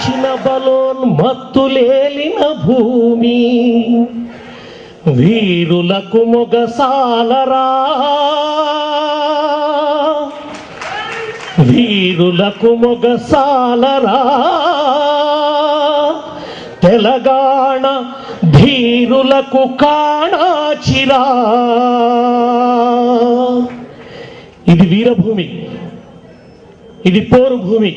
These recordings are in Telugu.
వీచిన బలోన్మత్తులేలిన భూమి. వీరులకు మొగసాలరా వీరులకు మొగసాలరా తెలంగాణ ధీరులకు కాణాచిరా ఇది వీరభూమి. ఇది పోరు భూమి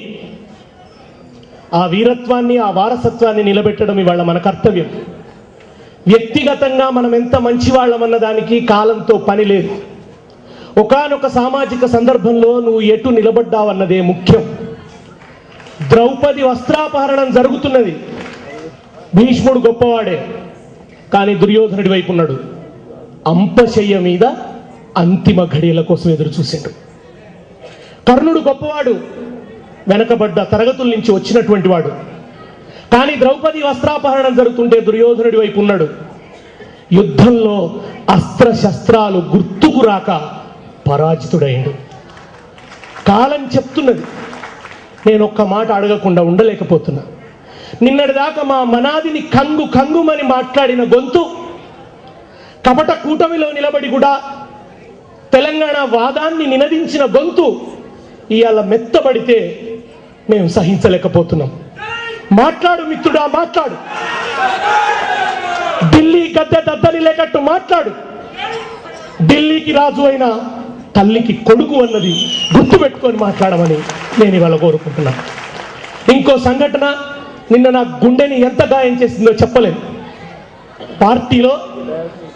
ఆ వీరత్వాన్ని ఆ వారసత్వాన్ని నిలబెట్టడం ఇవాళ మన కర్తవ్యం. వ్యక్తిగతంగా మనం ఎంత మంచివాళ్ళమన్న దానికి కాలంతో పని లేదు. ఒకానొక సామాజిక సందర్భంలో నువ్వు ఎటు నిలబడ్డావన్నదే ముఖ్యం. ద్రౌపది వస్త్రాపహరణం జరుగుతున్నది. భీష్ముడు గొప్పవాడే కానీ దుర్యోధనుడి వైపు ఉన్నాడు. అంపశయ్య మీద అంతిమ ఘడియల కోసం ఎదురు చూసిండు. కర్ణుడు గొప్పవాడు వెనకబడ్డ తరగతుల నుంచి వచ్చినటువంటి వాడు. కానీ ద్రౌపది వస్త్రాపహరణం జరుగుతుంటే దుర్యోధనుడి వైపు ఉన్నాడు. యుద్ధంలో అస్త్ర శస్త్రాలు గుర్తుకు రాక పరాజితుడైండు కాలం చెప్తున్నది. నేను ఒక్క మాట అడగకుండా ఉండలేకపోతున్నా. నిన్నటిదాకా మా మనాదిని కంగు కంగుమని మాట్లాడిన గొంతు కపట కూటమిలో నిలబడి కూడా తెలంగాణ వాదాన్ని నినదించిన గొంతు ఇవాళ మెత్తబడితే మేము సహించలేకపోతున్నాం. మాట్లాడు మిత్రుడా మాట్లాడు. ఢిల్లీ గద్దె దద్దలి లేకట్టు మాట్లాడు. ఢిల్లీకి రాజు అయిన తల్లికి కొడుకు అన్నది గుర్తుపెట్టుకొని మాట్లాడమని నేను ఇవాళ కోరుకుంటున్నా. ఇంకో సంఘటన నిన్న నా గుండెని ఎంత గాయం చేసిందో చెప్పలేను. పార్టీలో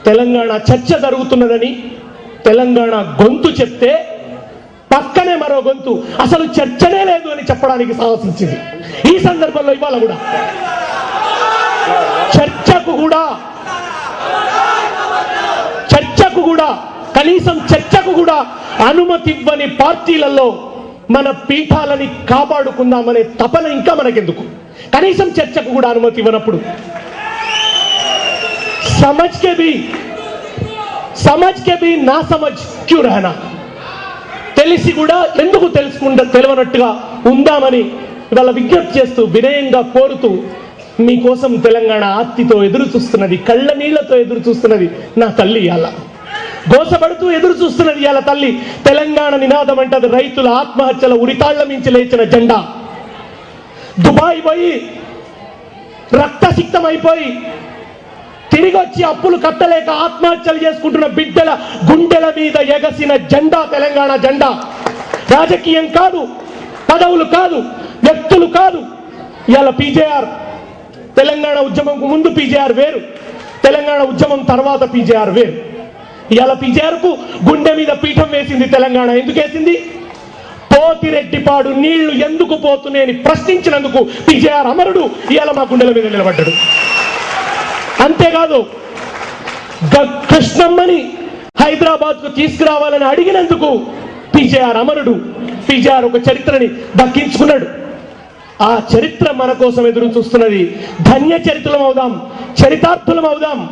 తెలంగాణ చర్చ జరుగుతున్నదని తెలంగాణ గొంతు చెప్తే పక్కనే మరో గొంతు. అసలు చర్చనే లేదు అని చెప్పడానికి సాహసించింది. ఈ సందర్భంలో ఇవాళ కూడా. చర్చకు కూడా. చర్చకు కూడా. కనీసం చర్చకు కూడా అనుమతి ఇవ్వని పార్టీలలో మన పీఠాలని కాపాడుకుందామనే తపన ఇంకా మనకెందుకు? కనీసం చర్చకు కూడా అనుమతి ఇవ్వనప్పుడు. సమజ్ కే బి సమజ్ కే బి నా సమజ్ క్యూ రహనా? తెలిసి కూడా ఎందుకు తెలుసుకుంటే తెలియనట్టుగా ఉందామని ఇవాళ విజ్ఞప్తి చేస్తూ వినయంగా కోరుతూ మీకోసం తెలంగాణ ఆత్తితో ఎదురు చూస్తున్నది కళ్ళ నీళ్ళతో ఎదురు చూస్తున్నది నా తల్లి ఇవాళ. గోసపడుతూ ఎదురు చూస్తున్నది ఇవాళ తల్లి. తెలంగాణ నినాదం అంటది రైతుల ఆత్మహత్యల ఉరితాళ్ళ మించి లేచిన జెండా. దుబాయ్ పోయి రక్తసిక్తం అయిపోయి తిరిగి వచ్చి అప్పులు కట్టలేక ఆత్మహత్యలు చేసుకుంటున్న బిడ్డల గుండెల మీద ఎగసిన జెండా తెలంగాణ జెండా. రాజకీయం కాదు పదవులు కాదు వ్యక్తులు కాదు. ఇవాళ పీజేఆర్ తెలంగాణ ఉద్యమంకు ముందు పీజేఆర్ వేరు తెలంగాణ ఉద్యమం తర్వాత పీజేఆర్ వేరు. ఇవాళ పీజేఆర్కు గుండె మీద పీఠం వేసింది తెలంగాణ. ఎందుకు వేసింది? పోతిరెడ్డిపాడు నీళ్ళు ఎందుకు పోతున్నాయని ప్రశ్నించినందుకు పీజేఆర్ అమరుడు ఇవాళ మా గుండెల మీద నిలబడ్డాడు. అంతేకాదు గ- కృష్ణమ్మని హైదరాబాద్కు తీసుకురావాలని అడిగినందుకు పిజేఆర్ అమరుడు పీజేఆర్ ఒక చరిత్రని దక్కించుకున్నాడు. ఆ చరిత్ర మన కోసం ఎదురు చూస్తున్నది ధన్య చరిత్రం అవుదాం చరితార్థులం అవుదాం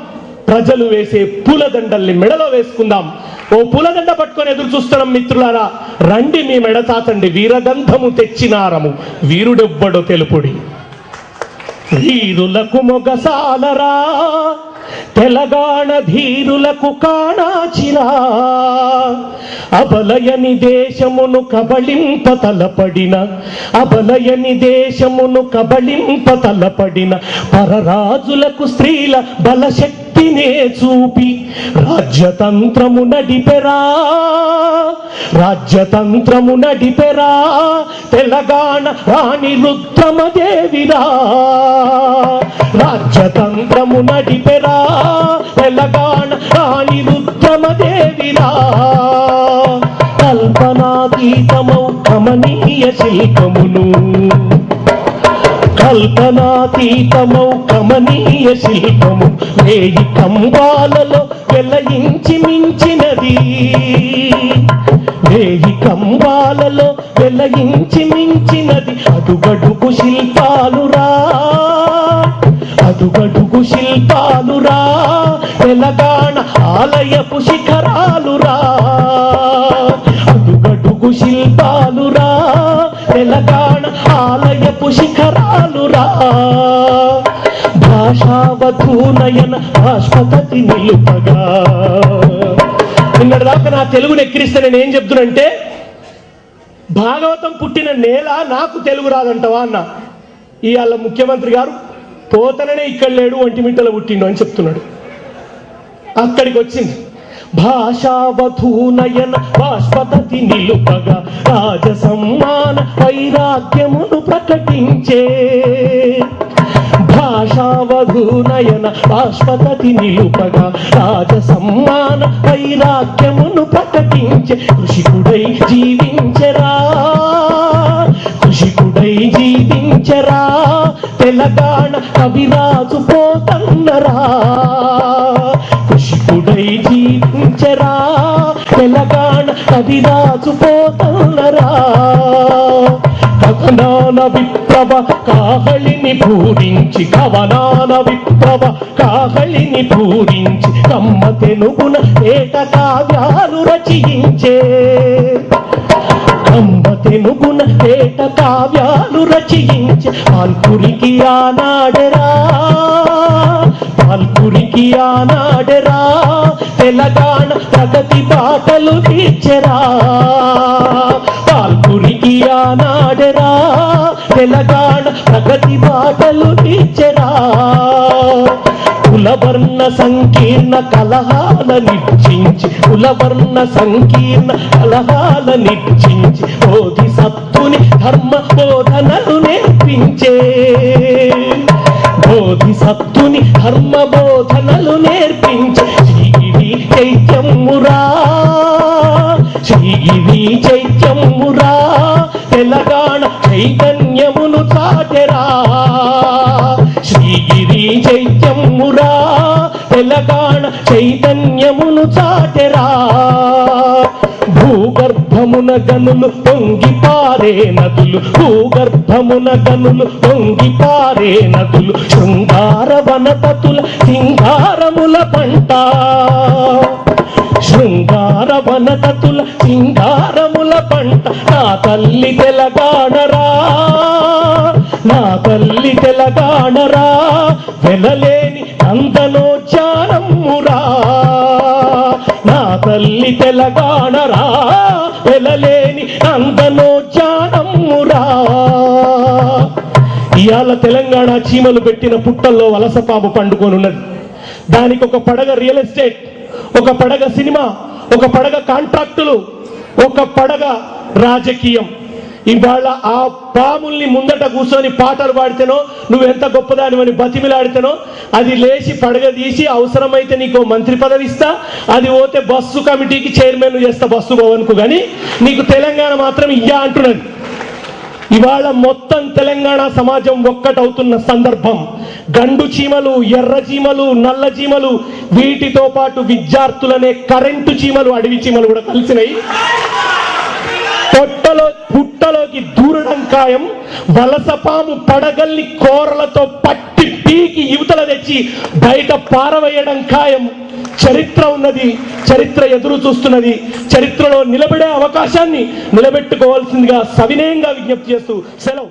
ప్రజలు వేసే పూలదండల్ని మెడలో వేసుకుందాం. ఓ పూలదండ పట్టుకొని ఎదురు చూస్తున్నాం మిత్రులారా రండి మీ మెడ తాతండి వీరగంధము తెచ్చినారము వీరుడెవ్వడో తెలుపుడి. వీరులకు మొగసాలరా తెలంగాణ ధీరులకు కాణాచిరా. అబలయని దేశమును కబళింప తలపడిన అబలయని దేశమును కబళింప తలపడిన పరరాజులకు స్త్రీల శక్తినే చూపి రాజ్యతంత్రము నడిపెరా రాజ్యతంత్రము నడిపెరా తెలంగాణ రాణి రుద్రమదేవిరా. రాజ్యతంత్రము నడిపెరా తెలంగాణ రాణి రుద్రమదేవిరా. కల్పనాతీతమౌ కమనీయ శిల్పమును కల్పనాతీతమౌ కమనీయ శిల్పము వేయి కంబాలలో వెలయించి మించినది. వేయి కంబాలలో వెలయించి మించినది. అడుగడుగు శిల్పాలురా అడుగడుగు శిల్పాలురా తెలంగాణ ఆలయపు శిఖరాలురా. అడుగడుగు శిల్పాలురా తెలంగాణ భాషావధూనయన బాష్పతతి నిలుపగా. నిన్నటి దాకా నా తెలుగుని ఎక్కిరిస్తే నేను ఏం చెప్తున్నంటే భాగవతం పుట్టిన నేల నాకు తెలుగు రాదంటవా అన్న. ఇవాళ ముఖ్యమంత్రి గారు పోతననే ఇక్కడ లేడు ఒంటిమిట్టలో పుట్టిండు అని చెప్తున్నాడు. అక్కడికి వచ్చింది. భాషావధూనయన బాష్పతతి నిలుపగా రాజ సమ్మాన వైరాగ్యమును ప్రకటించే నయన శాశ్వతతి నిలుపగా రాజ సమ్మాన వైరాగ్యమును ప్రకటించే కృషికుడై జీవించరా. కృషికుడై జీవించరా. తెలంగాణ కవిరాజు పోతన్నరా. కృషికుడై జీవించరా. తెలంగాణ కవిరాజు పో కవనాన విప్లవ కాహళిని పూరించి కవనాన విప్లవ కాహళిని పూరించి కమ్మ తెనుగున ఏట కావ్యాలు రచించే. కమ్మ తెనుగున ఏట కావ్యాలు రచించే. పాల్పురికి ఆనాడరా పాల్పురికి ఆనాడరా తెలంగాణ ప్రగతి బాటలు తీర్చరా. ప్రతి మాటలు బాటలు కులవర్ణ సంకీర్ణ కలహాల నిశ్చించి కులవర్ణ సంకీర్ణ కలహాల నిశ్చించి బోధి సత్తుని ధర్మ బోధనలు నేర్పించే. బోధి సత్తుని ధర్మ బోధనలు నేర్పించే. శ్రీగిరి చైత్యమురా శ్రీగిరి చైత్యమురా తెలంగాణ చైతన్యమును చాటెరా. భూగర్భమున గనులు పొంగి పారే నదులు. భూగర్భమున గనులు పొంగి పారే నదులు. శృంగార వనపతుల సింగారముల పంట. శృంగార వనతతుల సింగారముల పంట. నా తల్లి తెలగాణరా. నా తల్లి తెలగాణరా. వెలలేని తల్లి తెలంగాణరా వెలలేని నందనోచారమురా ఇవాళ తెలంగాణ చీమలు పెట్టిన పుట్టల్లో వలసపాము పండుకొని ఉన్నది దానికి ఒక పడగ రియల్ ఎస్టేట్ ఒక పడగ సినిమా ఒక పడగ కాంట్రాక్టులు ఒక పడగ రాజకీయం. ఇవాళ ఆ పాముల్ని ముందట కూర్చొని పాటలు పాడితేనో ఎంత గొప్పదానివని బతిమిలాడితేనో అది లేచి పడగదీసి అవసరమైతే నీకు మంత్రి పదవి ఇస్తా అది పోతే బస్సు కమిటీకి చైర్మన్ చేస్తా బస్సు భవన్కు కానీ నీకు తెలంగాణ మాత్రం ఇయ్యా అంటున్నది. ఇవాళ మొత్తం తెలంగాణ సమాజం ఒక్కటవుతున్న సందర్భం. గండు చీమలు ఎర్ర చీమలు నల్ల చీమలు వీటితో పాటు విద్యార్థులనే కరెంటు చీమలు అడవి చీమలు కూడా కలిసినాయి. పొట్టలో పుట్టలోకి దూరడం ఖాయం. వలసపాము పడగల్ని కోరలతో పట్టి పీకి యువతల తెచ్చి బయట పారవేయడం ఖాయం. చరిత్ర ఉన్నది చరిత్ర ఎదురు చూస్తున్నది. చరిత్రలో నిలబడే అవకాశాన్ని నిలబెట్టుకోవాల్సిందిగా సవినయంగా విజ్ఞప్తి చేస్తూ సెలవు.